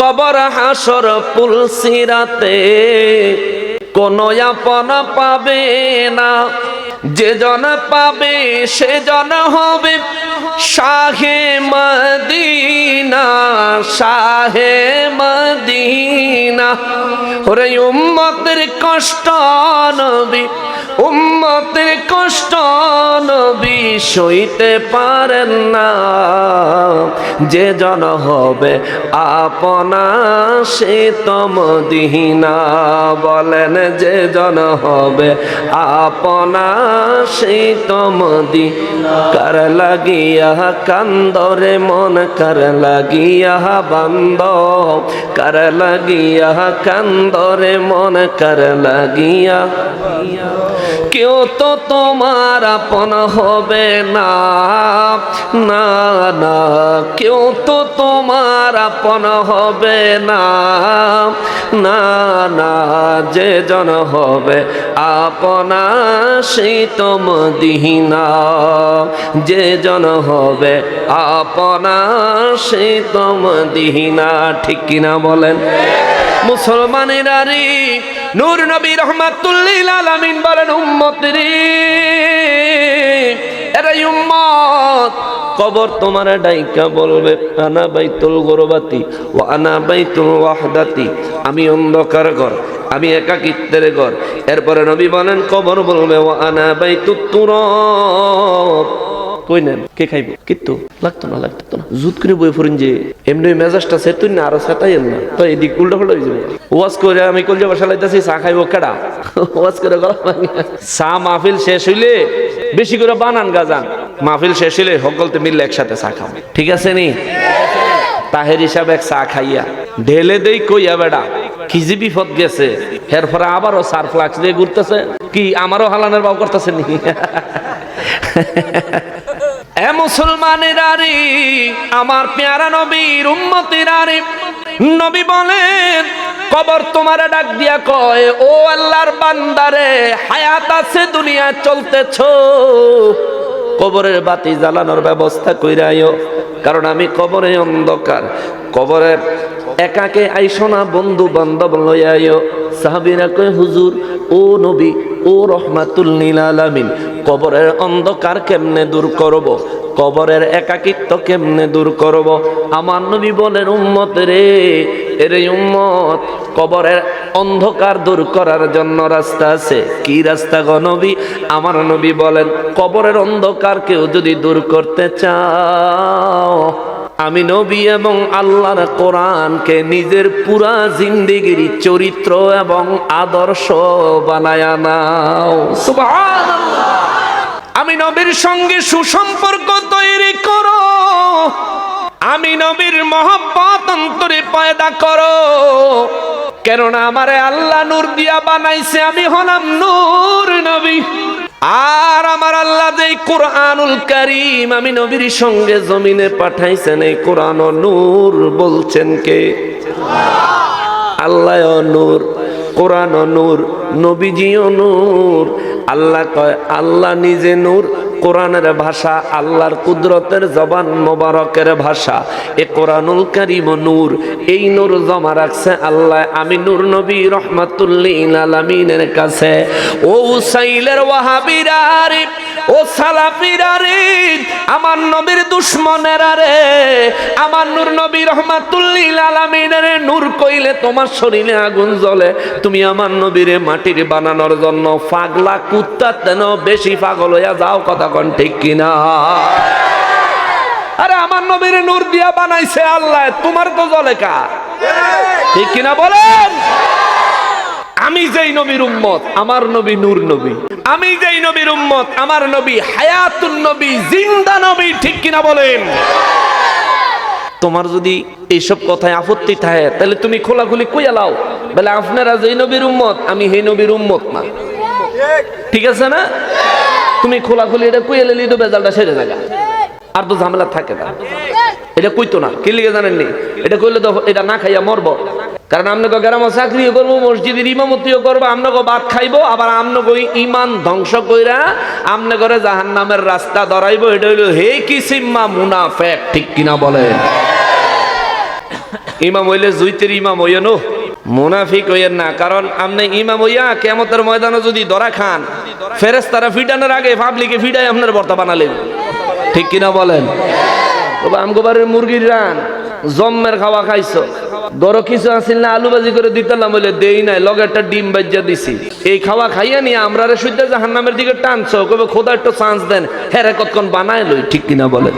কবর হাসর পুলসিরাতে কোন আপন পাবে না, যে জন পাবে সে জন হবে। শাহে মদিনা শাহে মদিনা। ওরে উম্মতের কষ্ট নবী, উম্মতের কষ্ট সইতে পারেন না। যে জন হবে আপনা সে তম দিহিনা, বলেন যে জন হবে আপনা সে তম দি কার লাগিয়া কান্দরে মন, কার লাগিয়া বান্দ। কার লাগিয়া কান্দরে মন, কার লাগিয়া কেউ তো তোমার আপন হবে না। না কেউ তো তোমার আপন হবে না। না যে জন হবে আপনা সেই তম দিহিনা যে জন হবে আপনা সেই তম দিহিনা ঠিক কিনা বলেন? মুসলমানের আরে নূর নবী রহমাতুল্লিল আলামিন বলেন, উম্মত রে এরা উম্মত। কবর তোমার ডাইকা বলবে, আনা বাইতুল গরবাতি ও আনা বাইতুল ওয়াহদাতি। আমি অন্ধকার ঘর, আমি একাকিত্বের ঘর। এরপরে নবী বলেন, কবর বলবে ও আনা বাইতুত তুরব কই নেন? কে খাইব? কিন্তু লাগতো না লাগতো না। জুত করে বই ফুরিন যে এমনি মেজাজটা সেতুন না, আরও সেটাই না। তো এদিক উল্টা পাল্টা হয়ে যাবে। ওয়াজ করে আমি কলজা বসা লাইতাছি, চা খাইব কেডা? ওয়াজ করে গলা। চা মাহফিল শেষ হইলে বেশি করে বানান গাজান। মাহফিল শেষ হইলে সকলতে মিললে একসাথে চা খাও ঠিক আছে নি? তাহের হিসাবে এক চা খাইয়া ঢেলে দেই কইয়া বেড়া, কি যে বিপদ গেছে। এর পরে আবারও সার ফ্লাক্স দিয়ে ঘুরতেছে। কি আমারও হালানের বাউ করতেছে নি? এ মুসলমানের আরে আমার পেয়ারা নবীর উম্মতের আরে নবী বলেন, কবর তোমার ডাক দিয়া কয়, ও আল্লাহর বান্দারে হায়াত আছে দুনিয়া চলতেছ। কবরের বাতি জ্বালানোর ব্যবস্থা কইরাইও, কারণ আমি কবরে অন্ধকার। কবরের একাকে আইসো না বন্ধু বান্ধব লইয়াইও। সাহাবিরা কয়, হুজুর, ও নবী, ও রহমাতুল্লিল আলামিন, কবরের অন্ধকার কেমনে দূর করব? কবরের একাকিত্ব কেমনে দূর করব? আমার নবী বলেন, উম্মত রে, এর উম্মত, কবরের অন্ধকার দূর করার জন্য রাস্তা আছে। কি রাস্তা গো নবী? আমার নবী বলেন, কবরের অন্ধকার কেউ যদি দূর করতে চাও আমি নবী এবং আল্লাহর কোরআনকে নিজের পুরা জিন্দিগির চরিত্র এবং আদর্শ বানায় নাও আমি নবীর সঙ্গে সুসম্পর্ক তৈরি করো। আমি নবীর মহব্বত অন্তরে পয়দা করো। কেননা আমারে আল্লাহ নূর দিয়া বানাইছে, আমি হলাম নূর নবী। আর আমার আল্লাহ যে কোরআনুল করিম আমি নবীর সঙ্গে জমিনে পাঠাইছেন, এই কোরআন নূর বলছেন কে? আল্লাহ নূর কোরআন নূর, নবীজিও নূর। আল্লাহ কয়, আল্লাহ নিজে নূর কোরআনের ভাষা, আল্লাহর কুদরতের জবান মোবারকের ভাষা, এ কোরআনুল কারিম নূর, এই নূর জমা রাখছে আল্লাহ আমি নূর নবী রহমাতুল্লিন আলামিনের কাছে। ও সাইলের ওয়াহাবিরা ও সালাফিরা রে আমার নবীর দুশ্মনের রে আমার নূর নবী রহমাতুল্লিল আলামিনের নূর কইলে তোমার শরীরে আগুন জ্বলে। তুমি আমার নবীরে মাটির বানানোর জন্য পাগলা কুত্তা তেন বেশি পাগল হইয়া যাও কথা কন ঠিক কিনা? আরে আমার নবীর নূর দিয়া বানাইছে আল্লাহ তোমার তো জ্বলে কা ঠিক কিনা বলেন? আমি যেই নবীর উম্মত, আমার নবী নূর নবী। আমি যেই নবীর উম্মত, আমার নবী হায়াতুন নবী, জিন্দা নবী, ঠিক কিনা বলেন? তোমার যদি এইসব কথায় আপত্তি থাকে, তাহলে তুমি খোলাখুলি কইয়া লাও। বলে, আপনারা যেই নবীর উম্মত, আমি সেই নবীর উম্মত না। ঠিক আছে না? তুমি খোলাখুলি এটা কইয়া লেলি তো বেজালটা সেরে জায়গা আর তো ঝামেলা থাকে না। এটা কইতো না, কি লিগে জানেননি? এটা কইলে তো এটা না খাইয়া মরবো। কারণ আপনাকে গ্রামে চাকরিও করব, মসজিদের ইমামতিও করব আপনাকে ভাত খাইবো, আবার আপনাকে ইমান ধ্বংস কইরা আমনে করে জাহান নামের রাস্তা ধরাইবো, এটা হইল হে কি সিম্মা মুনাফেক, ঠিক কিনা বলে? ইমাম হইলে জুইতের ইমাম হইয়েন মুনাফিক হইয়েন না, কারণ আপনি ইমাম হইয়া কেমতের ময়দানে যদি ধরা খান ফেরেস তারা ফিটানোর আগে পাবলিকে ফিটাই আপনার বর্তা বানালেন, ঠিক কিনা বলেন? তবে আমগোবারের মুরগির রান জম্মের খাওয়া খাইছো। দর কিছু আসিল না আলু ভাজি করে দিতাম বলে দেই নাই, লগে একটা ডিম বাজ্যা দিছি। এই খাওয়া খাইয়া নিয়ে আমরা রে সুদ্ধা জাহান নামের দিকে টানছো কবে খোদা একটু চান্স দেন হেরে কতক্ষণ বানায় লই, ঠিক কিনা বলেন।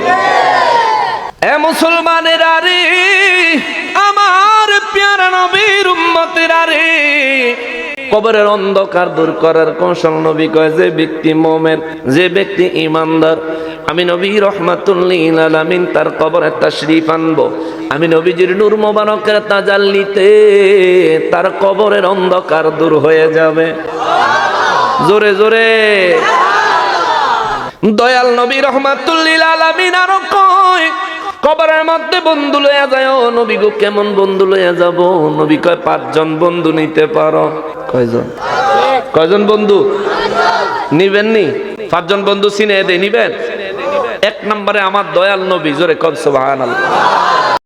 এ মুসলমানের আরে আমার পেয়ারা নবীর উম্মতের আরে কবরের অন্ধকার দূর করার কৌশল নবী কয়, যে ব্যক্তি মোমেন, যে ব্যক্তি ইমানদার আমি নবী রহমাতুল্লিল আলামিন, তার কবর একটা শরীফ আনব। আমি নবীজির নূর মোবারকের তাজাল্লিতে তার কবরের অন্ধকার দূর হয়ে যাবে। জোরে জোরে। দয়াল নবী রহমাতুল্লিল আলামিন আরও কয়, কবরের মধ্যে বন্ধু লইয়া যায় নবী গো কেমন বন্ধু লইয়া যাব? নবী কয়, পাঁচজন বন্ধু নিতে পারো। কয়জন? কয়জন বন্ধু? নিবেন নি? পাঁচজন বন্ধু চিনে দে, নিবেন? এক নম্বরে আমার দয়াল নবী জোরে কন সুবহানাল্লাহ।